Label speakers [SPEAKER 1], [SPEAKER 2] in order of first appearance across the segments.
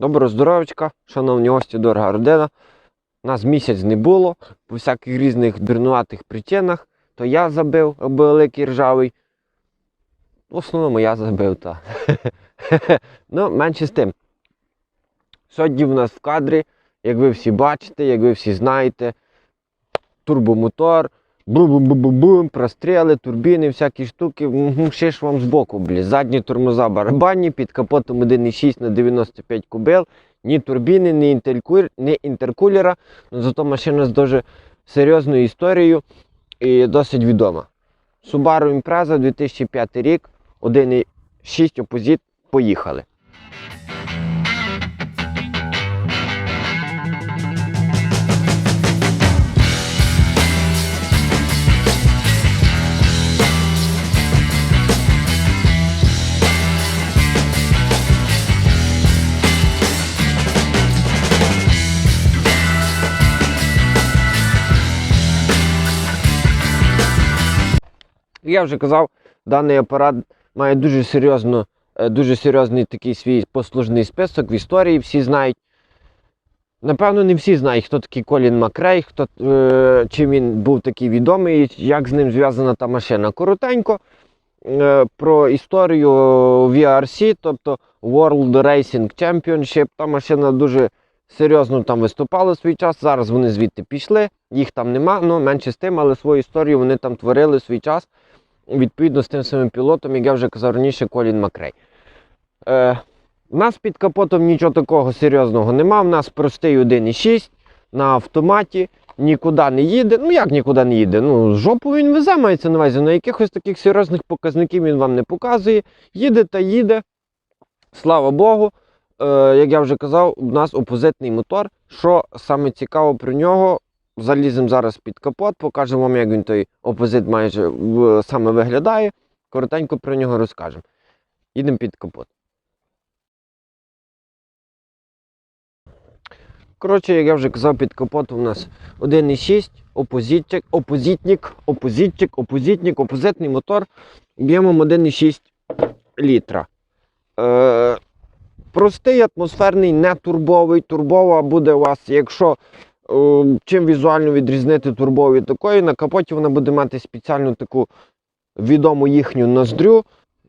[SPEAKER 1] Доброго здоров'ячка, шановні гості, дорога родина. Нас місяць не було по всяких різних дурнуватих причинах. То я забив великий ржавий. В основному я забив, та. ну, менше з тим. Сьогодні в нас в кадрі, як ви всі бачите, як ви всі знаєте, турбомотор, бум-бум-бум-бум, простріли, турбіни, всякі штуки. Ще ж вам збоку, блі. Задні тормоза барабанні, під капотом 1,6 на 95 кубел. Ні турбіни, ні, інтеркуль... ні інтеркулера. Ну, зато машина з дуже серйозною історією і досить відома. Subaru Impreza 2005 рік, 1,6 опозит. Поїхали. Я вже казав, даний апарат має дуже серйозно, е, дуже серйозний такий свій послужний список в історії, всі знають. Напевно, не всі знають, хто такий Колін Макрей, хто, е, чим він був такий відомий, як з ним зв'язана та машина. Коротенько е, про історію VRC, тобто World Racing Championship. Та машина дуже серйозно там виступала в свій час. Зараз вони звідти пішли, їх там нема, ну менше з тим, але свою історію вони там творили в свій час відповідно з тим самим пілотом, як я вже казав раніше, Колін Макрей. Е, у нас під капотом нічого такого серйозного нема. У нас простий 1,6 на автоматі, нікуди не їде. Ну як нікуди не їде? Ну, жопу він везе, мається на увазі. На якихось таких серйозних показників він вам не показує. Їде та їде. Слава Богу. Е, як я вже казав, у нас опозитний мотор. Що саме цікаво про нього, заліземо зараз під капот, покажемо вам, як він той опозит майже саме виглядає. Коротенько про нього розкажемо. Їдемо під капот. Коротше, як я вже казав, під капотом у нас 1,6, опозитчик, опозитник, опозитчик, опозитник, опозитний мотор об'ємом 1,6 літра. Е, простий, атмосферний, не турбовий. Турбова буде у вас, якщо чим візуально відрізнити турбову від такої, на капоті вона буде мати спеціальну таку відому їхню ноздрю,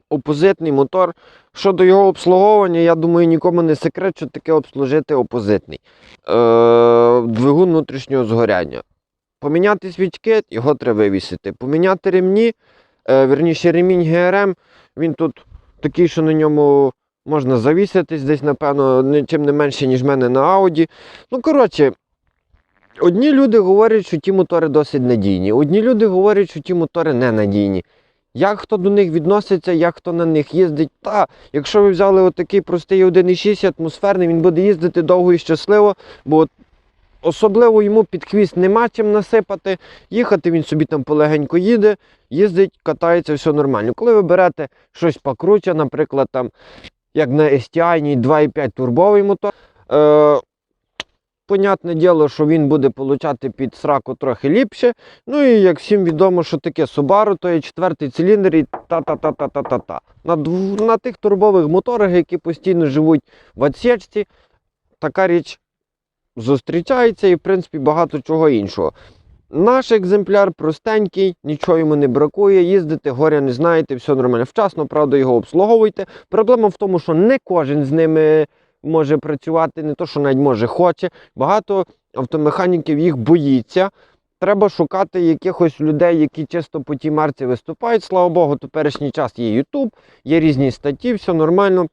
[SPEAKER 1] опозитний мотор. Щодо його обслуговування, я думаю, нікому не секрет, що таке обслужити опозитний. Е, двигун внутрішнього згоряння. Поміняти свічки, його треба вивісити. Поміняти ремні, е, верніше ремінь ГРМ, він тут такий, що на ньому можна завіситись десь, напевно, нічим не менше, ніж в мене на Ауді. Ну, коротше, одні люди говорять, що ті мотори досить надійні, одні люди говорять, що ті мотори не надійні. Як хто до них відноситься, як хто на них їздить, та якщо ви взяли отакий простий 1,6 атмосферний, він буде їздити довго і щасливо, бо особливо йому під хвіст нема чим насипати. Їхати він собі там полегенько їде, їздить, катається, все нормально. Коли ви берете щось покруче, наприклад, там, як на STI 2,5 турбовий мотор, е, понятне діло, що він буде получати під сраку трохи ліпше. Ну і як всім відомо, що таке Subaru, то є четвертий циліндр і та-та-та-та-та-та-та. На, на тих турбових моторах, які постійно живуть в отсечці, така річ зустрічається і, в принципі, багато чого іншого. Наш екземпляр простенький, нічого йому не бракує, їздити горя не знаєте, все нормально. Вчасно, правда, його обслуговуйте. Проблема в тому, що не кожен з ними може працювати, не то, що навіть може хоче. Багато автомеханіків їх боїться. Треба шукати якихось людей, які чисто по тій марці виступають. Слава Богу, теперішній час є YouTube, є різні статті, все нормально,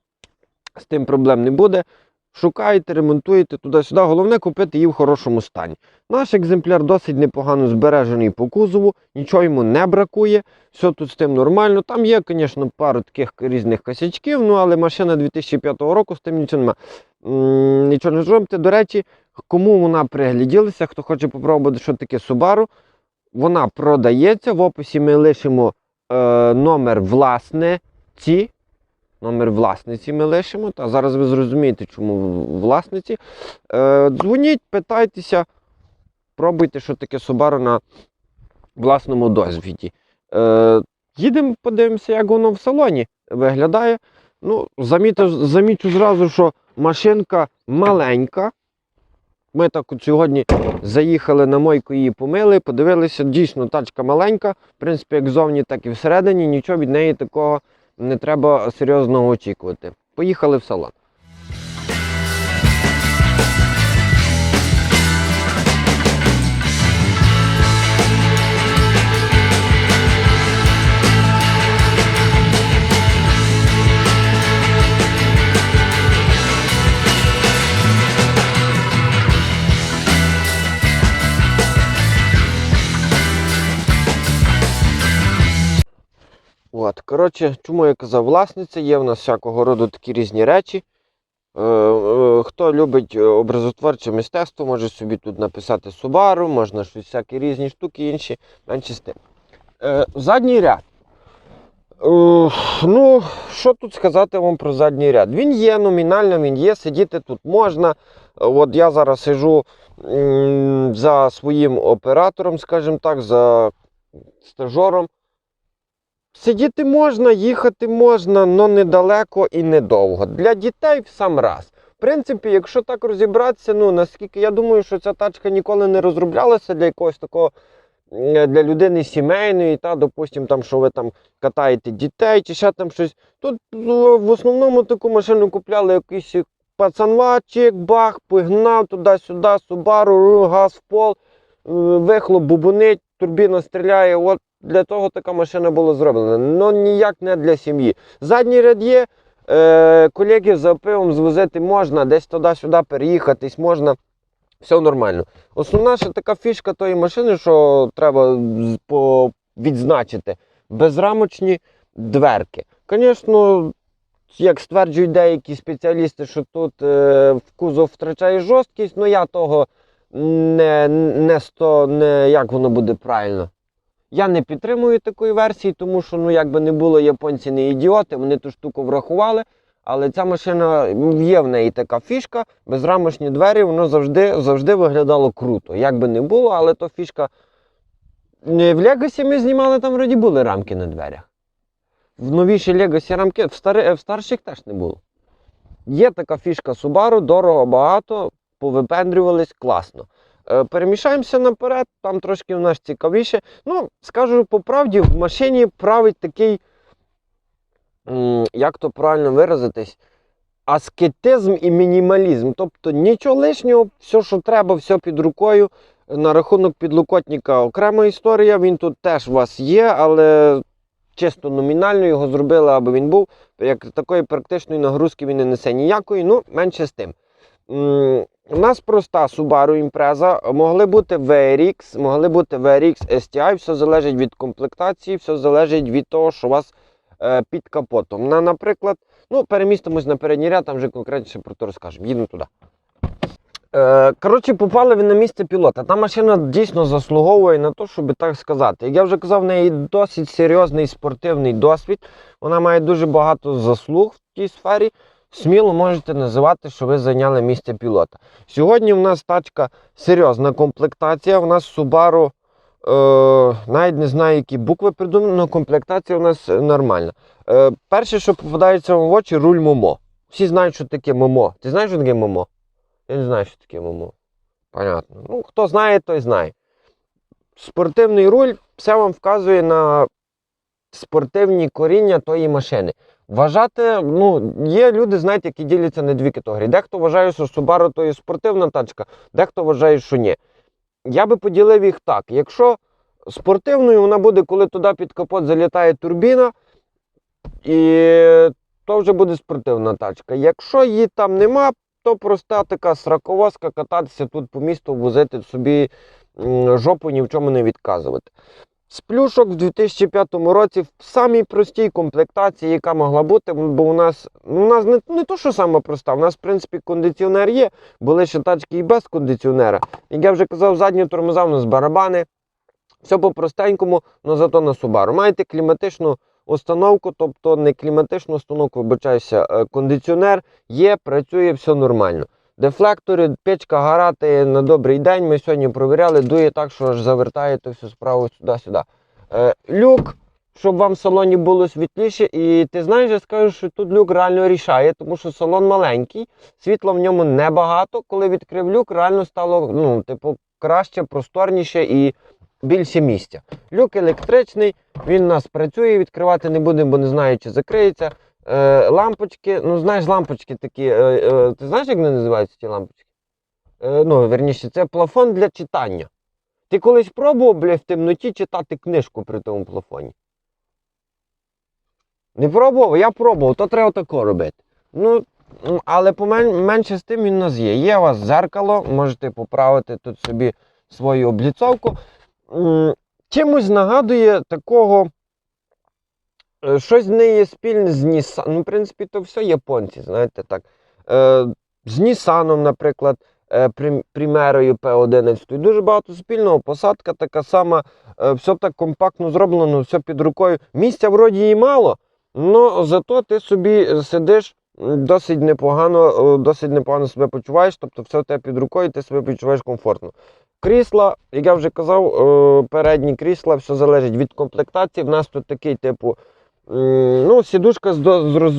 [SPEAKER 1] з тим проблем не буде. Шукаєте, ремонтуєте туди-сюди. Головне купити її в хорошому стані. Наш екземпляр досить непогано збережений по кузову, нічого йому не бракує, все тут з тим нормально. Там є, звісно, пару таких різних косячків, ну але машина 2005 року з тим нічого немає. Нічого не зробите. До речі, кому вона пригляділася, хто хоче попробувати, що таке Subaru, вона продається. В описі ми лишимо е, номер власниці. Номер власниці ми лишимо. Та зараз ви зрозумієте, чому власниці. Е, дзвоніть, питайтеся, пробуйте, що таке Subaru на власному досвіді. Е, їдемо, подивимося, як воно в салоні виглядає. Ну, замітив, замічу зразу, що машинка маленька. Ми так от сьогодні заїхали на мойку її помили, подивилися, дійсно тачка маленька. В принципі, як зовні, так і всередині. Нічого від неї такого не треба серйозного очікувати. Поїхали в салон. От, коротше, чому я казав власниця, є в нас всякого роду такі різні речі. Е, е, хто любить е, образотворче мистецтво, може собі тут написати Subaru, можна щось всякі різні штуки інші, менше з тим. Задній ряд. Ну, що тут сказати вам про задній ряд? Він є номінально, він є, сидіти тут можна. От я зараз сижу за своїм оператором, скажімо так, за стажером. Сидіти можна, їхати можна, але недалеко і недовго. Для дітей в сам раз. В принципі, якщо так розібратися, ну наскільки я думаю, що ця тачка ніколи не розроблялася для якогось такого е, для людини сімейної, та, допустим, там, що ви там катаєте дітей чи ще там щось. Тут в основному таку машину купляли якийсь пацанвачик, бах, погнав туди-сюди, Субару, газ в пол, е, вихлоп бубунить, турбіна стріляє. От для того така машина була зроблена. Ну ніяк не для сім'ї. Задній ряд є, е, колегів за пивом звозити можна, десь туди-сюди переїхатись можна. Все нормально. Основна ще така фішка тої машини, що треба відзначити, безрамочні дверки. Звісно, як стверджують деякі спеціалісти, що тут е, в кузов втрачає жорсткість, ну я того не, не, сто, не як воно буде правильно. Я не підтримую такої версії, тому що, ну, як би не було, японці не ідіоти, вони ту штуку врахували. Але ця машина є в неї така фішка, безрамочні двері, воно завжди, завжди виглядало круто. Як би не було, але то фішка. Не В Легасі ми знімали, там вроді були рамки на дверях. В новішій Легасі рамки, в, стари, в старших теж не було. Є така фішка Subaru, дорого, багато, повипендрювались, класно. Е, Перемішаємося наперед, там трошки в нас цікавіше. Ну, скажу по правді, в машині править такий, як то правильно виразитись, аскетизм і мінімалізм. Тобто нічого лишнього, все, що треба, все під рукою. На рахунок підлокотника окрема історія. Він тут теж у вас є, але чисто номінально його зробили, аби він був. Як такої практичної нагрузки він не несе ніякої, ну менше з тим. У нас проста Subaru Impreza, могли бути VRX, могли бути VRX STI, все залежить від комплектації, все залежить від того, що у вас е, під капотом. На, наприклад, ну, перемістимось на передній ряд, там вже конкретніше про то розкажемо. Їдемо туди. Е, коротше, попали ви на місце пілота. Та машина дійсно заслуговує на те, щоб так сказати. Як я вже казав, в неї досить серйозний спортивний досвід. Вона має дуже багато заслуг в тій сфері. Сміло можете називати, що ви зайняли місце пілота. Сьогодні в нас тачка серйозна комплектація. У нас Subaru, е, навіть не знаю, які букви придумали, але комплектація у нас нормальна. Е, перше, що попадається вам в очі, руль Момо. Всі знають, що таке Момо. Ти знаєш, що таке Момо? Я не знаю, що таке Момо. Понятно. Ну, хто знає, той знає. Спортивний руль все вам вказує на спортивні коріння тої машини. Вважати, ну, є люди, знаєте, які діляться на дві категорії. Дехто вважає, що Subaru то є спортивна тачка, дехто вважає, що ні. Я би поділив їх так. Якщо спортивною вона буде, коли туди під капот залітає турбіна, і то вже буде спортивна тачка. Якщо її там нема, то проста така сраковозка кататися тут по місту, возити собі жопу, ні в чому не відказувати. З плюшок в 2005 році в самій простій комплектації, яка могла бути, бо у нас, ну, у нас не, не то, що сама проста, у нас, в принципі, кондиціонер є, були ще тачки і без кондиціонера. Як я вже казав, задні тормоза у нас барабани, все по-простенькому, але зато на Subaru. Маєте кліматичну установку, тобто не кліматичну установку, вибачаюся, е, кондиціонер є, працює, все нормально. Дефлектори, печка гарати на добрий день. Ми сьогодні провіряли, дує так, що аж завертає то всю справу туди-сюди. Е, люк, щоб вам в салоні було світліше. І ти знаєш, я скажу, що тут люк реально рішає, тому що салон маленький, світла в ньому небагато. Коли відкрив люк, реально стало ну, типу, краще, просторніше і більше місця. Люк електричний, він у нас працює, відкривати не будемо, бо не знаю, чи закриється. Е, лампочки, ну знаєш, лампочки такі. Е, е, ти знаєш, як вони називаються ті лампочки? Ну, верніше, це плафон для читання. Ти колись пробував, бля, в темноті читати книжку при тому плафоні? Не пробував? Я пробував, то треба тако робити. Ну, але помен- менше з тим він у нас є. Є у вас зеркало, можете поправити тут собі свою обліцовку. Чимось нагадує такого. Е, Щось з неї спільне з Nissan. Ну, в принципі, то все японці, знаєте так. Е, з Нісаном, наприклад, е, Примерою P11. Дуже багато спільного, посадка така сама, все так компактно зроблено, все під рукою. Місця вроді і мало, але зато ти собі сидиш досить непогано, досить непогано себе почуваєш, тобто все в тебе під рукою, ти себе почуваєш комфортно. Крісла, як я вже казав, передні крісла, все залежить від комплектації. В нас тут такий, типу, ну, сідушка з, з,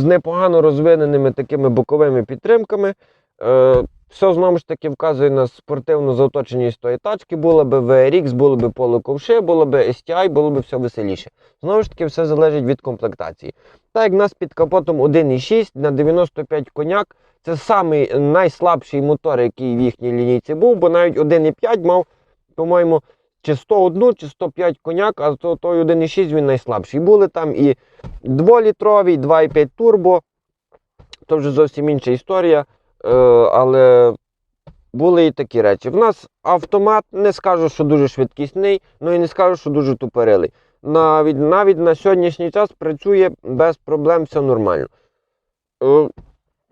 [SPEAKER 1] з непогано розвиненими такими боковими підтримками. Е, все знову ж таки вказує на спортивну заоточеність тої тачки. Було би VRX, було би Polo ковши, було би STI, було би все веселіше. Знову ж таки, все залежить від комплектації. Так як в нас під капотом 1,6 на 95 коняк, це самий найслабший мотор, який в їхній лінійці був, бо навіть 1,5 мав, по-моєму, чи 101, чи 105 коняк, а то, той 1,6 він найслабший. Були там і 2-літровий, 2,5 турбо. То вже зовсім інша історія. Е, але були і такі речі. В нас автомат, не скажу, що дуже швидкісний, ну і не скажу, що дуже тупорилий. Навіть, навіть на сьогоднішній час працює без проблем, все нормально. Е,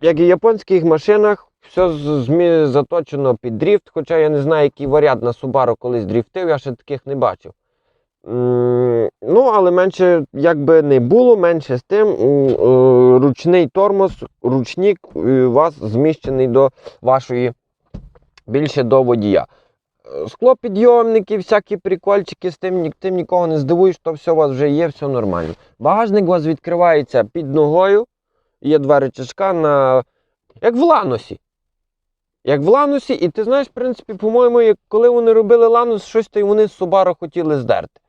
[SPEAKER 1] як і в японських машинах, все заточено під дріфт, хоча я не знаю, який варіант на Subaru колись дріфтив, я ще таких не бачив. Ну, але менше, як би не було, менше з тим, е, ручний тормоз, ручник е, у вас зміщений до вашої більше до водія. Е, Склопідйомники, всякі прикольчики, з тим, тим нікого не здивуєш, то все у вас вже є, все нормально. Багажник у вас відкривається під ногою, є два речашка на. як в ланосі. Як в ланусі, і ти знаєш, в принципі, по-моєму, коли вони робили ланус, щось то й вони з Subaru хотіли здерти.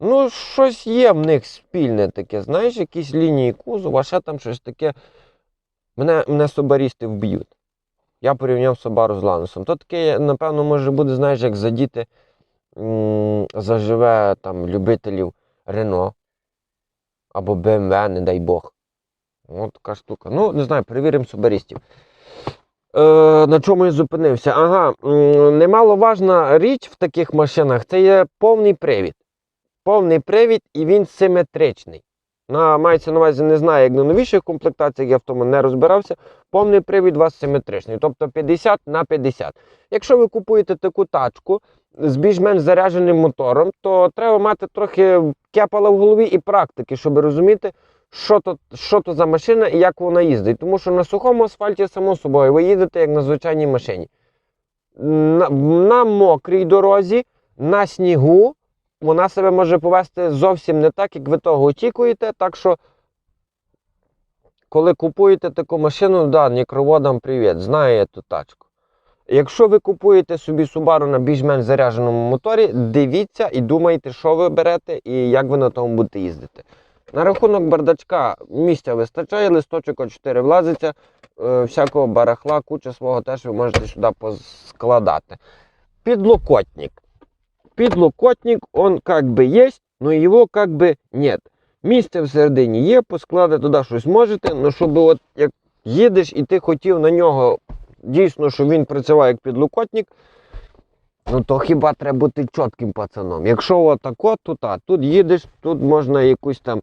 [SPEAKER 1] Ну, щось є в них спільне таке, знаєш, якісь лінії кузова, а ще там щось таке. Мене, мене собарісти вб'ють. Я порівняв Subaru з Ланусом. То таке, напевно, може буде, знаєш, як задіти заживе там любителів Рено або BMW, не дай Бог. От така штука. Ну, не знаю, перевіримо субарістів. Е, на чому я зупинився? Ага, немаловажна річ в таких машинах це є повний привід. Повний привід і він симетричний. На, мається на увазі, не знаю, як на новіших комплектаціях, я в тому не розбирався. Повний привід у вас симетричний, тобто 50 на 50. Якщо ви купуєте таку тачку з більш-менш зарядженим мотором, то треба мати трохи кепала в голові і практики, щоб розуміти, що то, що то за машина і як вона їздить. Тому що на сухому асфальті, само собою, ви їдете як на звичайній машині. На, на мокрій дорозі, на снігу, вона себе може повести зовсім не так, як ви того очікуєте. Так що, коли купуєте таку машину, да, нікроводам привіт, знаю я ту тачку. Якщо ви купуєте собі Subaru на більш-менш зарядженому моторі, дивіться і думайте, що ви берете і як ви на тому будете їздити. На рахунок бардачка місця вистачає, листочок А4 влазиться, е, всякого барахла, куча свого теж ви можете сюди поскладати. Підлокотник. Підлокотник, он как бы есть, но його как бы нет. Місце всередині є, поскладати туди щось можете, але щоб от як їдеш і ти хотів на нього дійсно, що він працював як підлокотник, ну то хіба треба бути чітким пацаном. Якщо отако, то так, тут їдеш, тут можна якусь там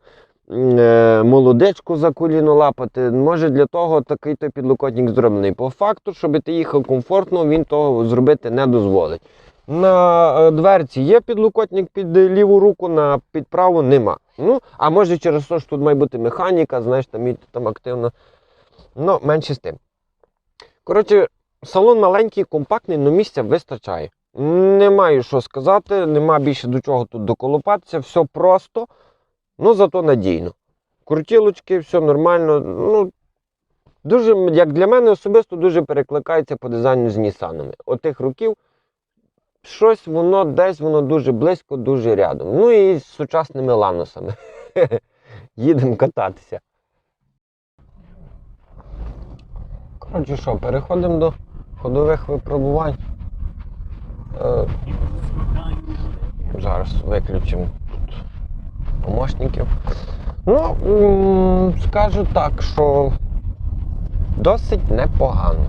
[SPEAKER 1] е, молодечку за коліно лапати. Може для того такий той підлокотник зроблений. По факту, щоб ти їхав комфортно, він того зробити не дозволить. На е, дверці є підлокотник під ліву руку, на під праву нема. Ну, а може через те, що тут має бути механіка, знаєш, там там активно. Ну, менше з тим. Коротше, салон маленький, компактний, але місця вистачає. Не маю що сказати, нема більше до чого тут доколупатися, все просто, ну зато надійно. Крутілочки, все нормально. Ну, дуже, як для мене особисто, дуже перекликається по дизайну з Нісанами. Отих років щось воно десь воно дуже близько, дуже рядом. Ну і з сучасними ланосами. Їдемо кататися. Коротше що, переходимо до ходових випробувань. Е, зараз виключимо тут помощників. Ну, скажу так, що досить непогано.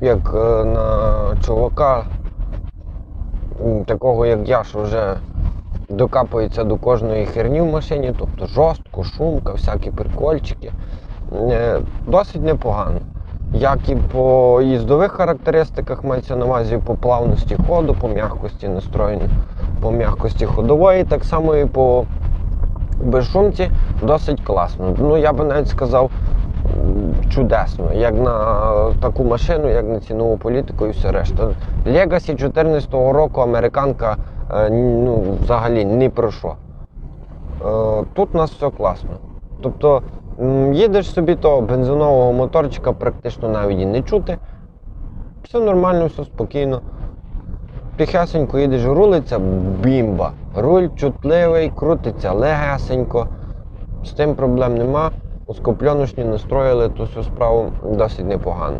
[SPEAKER 1] Як е, на чувака, такого як я, що вже докапується до кожної херні в машині, тобто жорстко, шумка, всякі прикольчики. Е, Досить непогано. Як і по їздових характеристиках мається на увазі по плавності ходу, по м'якості настроєння, по м'якості ходової, так само і по безшумці досить класно. Ну я би навіть сказав чудесно, як на таку машину, як на цінову політику і все решта. Legacy 2014 року американка е, ну, взагалі ні про що. Е, Тут у нас все класно. Тобто їдеш собі того бензинового моторчика практично навіть і не чути. Все нормально, все спокійно. Тихесенько їдеш, рулиться бімба. Руль чутливий, крутиться легесенько. З тим проблем нема. Ускопленушні настроїли ту всю справу досить непогано.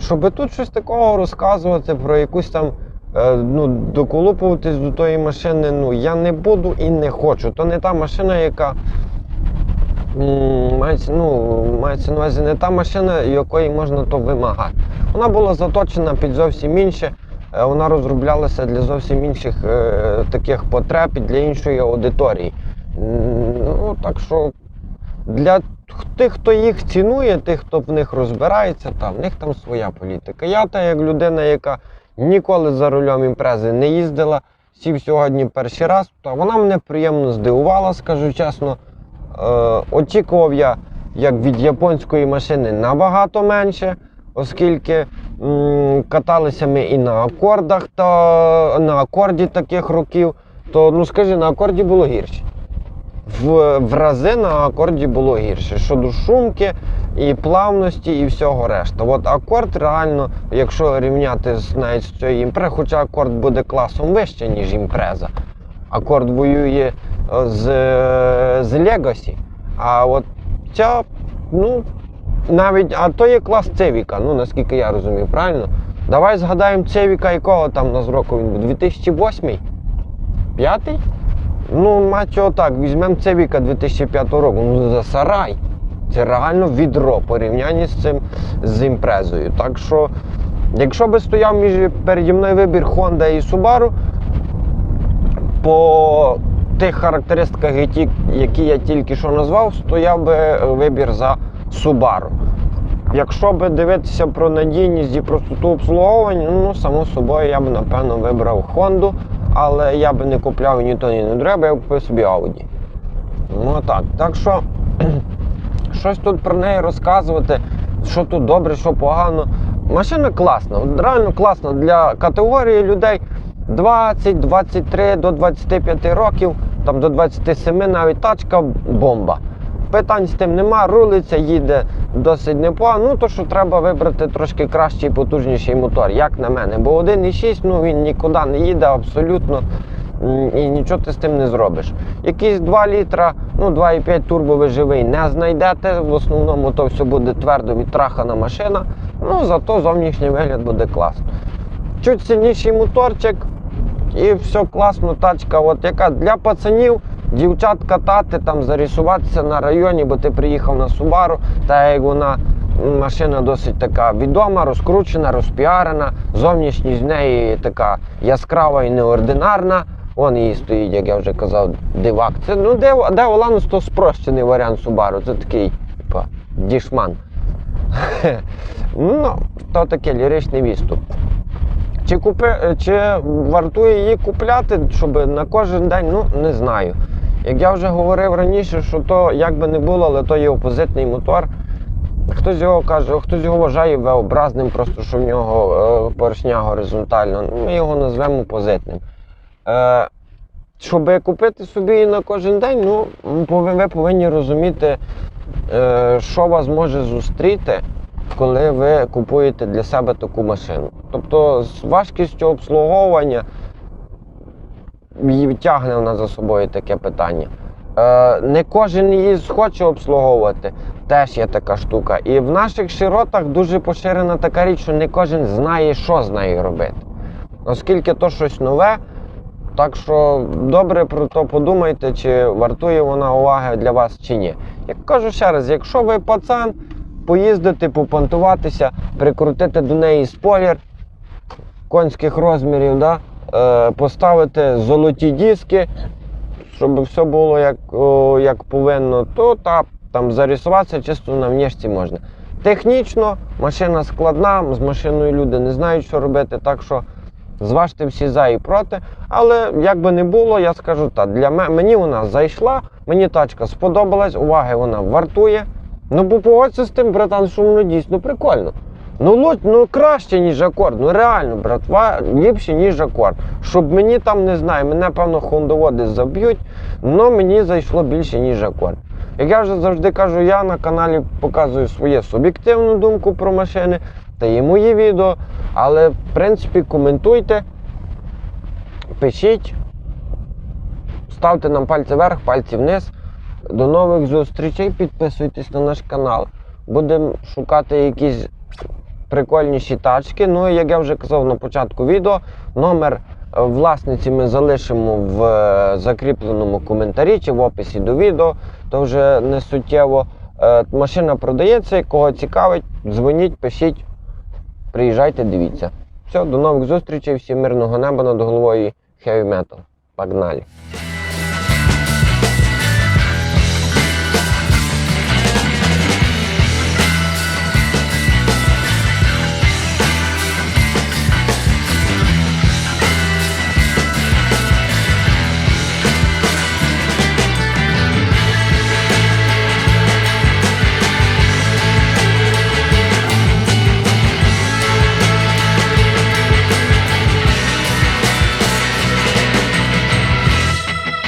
[SPEAKER 1] Щоб тут щось такого розказувати про якусь там е, ну, доколупуватись до тої машини, ну я не буду і не хочу. То не та машина, яка мається, ну, мається на увазі не та машина, якої можна то вимагати. Вона була заточена під зовсім інше. Е, Вона розроблялася для зовсім інших е, таких потреб і для іншої аудиторії. Ну, так що для тих, хто їх цінує, тих, хто в них розбирається, та, в них там своя політика. Я та як людина, яка ніколи за рулем імпрези не їздила, сів сьогодні перший раз, то вона мене приємно здивувала, скажу чесно. Е, очікував я, як від японської машини, набагато менше, оскільки каталися ми і на акордах, та на акорді таких років, то ну скажи, на акорді було гірше. В, в рази на акорді було гірше. Щодо шумки і плавності, і всього решта. От акорд реально, якщо рівняти з навіть з цією імпрезою, хоча акорд буде класом вище, ніж імпреза. Акорд воює з, з Legacy. А от ця, ну, навіть, а то є клас Цевіка, ну наскільки я розумію, правильно? Давай згадаємо Цевіка, якого там на року він був? 2008? П'ятий? Ну, мать його так, візьмемо Цевіка 2005 року. Ну, за сарай. Це реально відро в порівнянні з цим з імпрезою. Так що, якщо би стояв між переді мною вибір Honda і Subaru, по тих характеристиках, які, я тільки що назвав, стояв би вибір за Subaru. Якщо би дивитися про надійність і простоту обслуговування, ну, само собою, я б напевно вибрав Honda, але я би не купляв ні то, ні не треба, я б купив собі Audi. Ну так. Так що щось тут про неї розказувати, що тут добре, що погано. Машина класна, реально класна для категорії людей 20, 23 до 25 років, там до 27 навіть тачка бомба. Питань з тим нема, рулиться, їде досить непогано. Ну, то що треба вибрати трошки кращий, потужніший мотор, як на мене. Бо 1,6 ну, він нікуди не їде абсолютно і нічого ти з тим не зробиш. Якісь 2 літра, ну 2,5 турбо ви живий не знайдете. В основному то все буде твердо відтрахана машина. Ну зато зовнішній вигляд буде класно. Чуть сильніший моторчик, і все класно, тачка, от яка для пацанів, дівчат катати, там зарисуватися на районі, бо ти приїхав на Subaru, та як вона машина досить така відома, розкручена, розпіарена, зовнішність в неї така яскрава і неординарна. Вон її стоїть, як я вже казав, дивак. Це ну де, де Оланус, то спрощений варіант Subaru. Це такий, типа, дішман. ну, то таке ліричний відступ. Чи купи, чи вартує її купляти, щоб на кожен день, ну не знаю. Як я вже говорив раніше, що то як би не було, але то є опозитний мотор. Хтось його каже, хтось його вважає V-образним, просто що в нього е, поршня горизонтально. Ну, Ми його назвемо позитним. Е, щоб купити собі на кожен день, ну, ви повинні розуміти, е, що вас може зустріти, коли ви купуєте для себе таку машину. Тобто з важкістю обслуговування тягне вона за собою таке питання. Е, не кожен її схоче обслуговувати, теж є така штука. І в наших широтах дуже поширена така річ, що не кожен знає, що з нею робити. Оскільки то щось нове, так що добре про то подумайте, чи вартує вона уваги для вас чи ні. Як кажу ще раз, якщо ви пацан, поїздити, попонтуватися, прикрутити до неї спойлер конських розмірів, да? е, поставити золоті диски, щоб все було як, о, як повинно, то та, там зарисуватися чисто на внешці можна. Технічно машина складна, з машиною люди не знають, що робити, так що зважте всі за і проти. Але як би не було, я скажу так, для мені вона зайшла, мені тачка сподобалась, уваги вона вартує. Ну, бо погодься з тим, братан, що дійсно прикольно. Ну, луть, ну краще, ніж акорд. Ну реально, братва, ліпше, ніж акорд. Щоб мені там не знаю, мене певно хондоводи заб'ють, але мені зайшло більше, ніж акорд. Як я вже завжди кажу, я на каналі показую свою суб'єктивну думку про машини та є мої відео. Але в принципі коментуйте, пишіть, ставте нам пальці вверх, пальці вниз. До нових зустрічей, підписуйтесь на наш канал. Будемо шукати якісь прикольніші тачки. Ну і як я вже казав на початку відео, номер е, власниці ми залишимо в е, закріпленому коментарі чи в описі до відео. То вже не суттєво. Е, Машина продається, кого цікавить, дзвоніть, пишіть, приїжджайте, дивіться. Все, до нових зустрічей, всім мирного неба над головою Heavy Metal. Погнали!